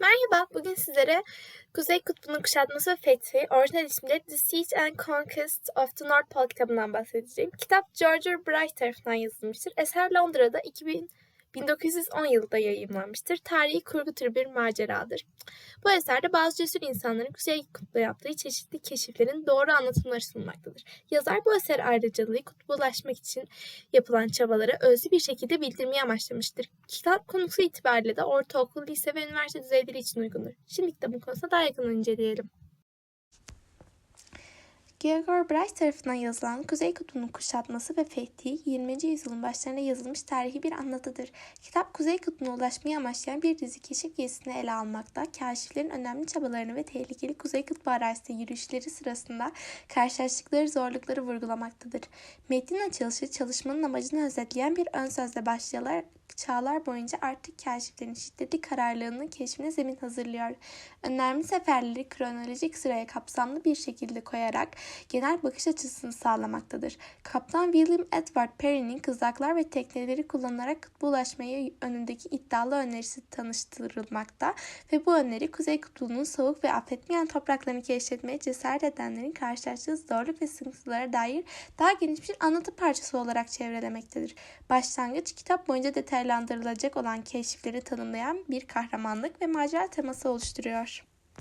Merhaba, bugün sizlere Kuzey Kutbu'nun kuşatması ve fethi, orijinal ismiyle The Siege and Conquest of the North Pole kitabından bahsedeceğim. Kitap George Bright tarafından yazılmıştır. Eser Londra'da 2000, 1910 yılında yayımlanmıştır. Tarihi kurgu türü bir maceradır. Bu eserde bazı cesur insanların Kuzey Kutbu'da yaptığı çeşitli keşiflerin doğru anlatımları sunulmaktadır. Yazar bu eser ayrıcalığı kutba ulaşmak için yapılan çabaları özlü bir şekilde bildirmeyi amaçlamıştır. Kitap konusu itibariyle de ortaokul, lise ve üniversite düzeyleri için uygundur. Şimdi kitabın konusuna daha yakından inceleyelim. Georg Bright tarafından yazılan Kuzey Kutbu'nun kuşatması ve fethi 20. yüzyılın başlarında yazılmış tarihi bir anlatıdır. Kitap Kuzey Kutbu'na ulaşmayı amaçlayan bir dizi keşif gezisini ele almakta, kaşiflerin önemli çabalarını ve tehlikeli Kuzey Kutbu arazisinde yürüyüşleri sırasında karşılaştıkları zorlukları vurgulamaktadır. Metnin açılışı çalışmanın amacını özetleyen bir ön sözle başlayarak çağlar boyunca artık kaşiflerin şiddetli kararlılığını keşfine zemin hazırlıyor. Önemli seferleri kronolojik sıraya kapsamlı bir şekilde koyarak genel bakış açısını sağlamaktadır. Kaptan William Edward Perry'nin kızaklar ve tekneleri kullanarak kutbu ulaşmaya önündeki iddialı önerisi tanıştırılmakta ve bu öneri Kuzey Kutbu'nun soğuk ve affetmeyen topraklarını keşfetmeye cesaret edenlerin karşılaştığı zorluk ve sıkıntılara dair daha geniş bir anlatı parçası olarak çevrelemektedir. Başlangıç kitap boyunca detaylandırılacak olan keşifleri tanımlayan bir kahramanlık ve macera teması oluşturuyor.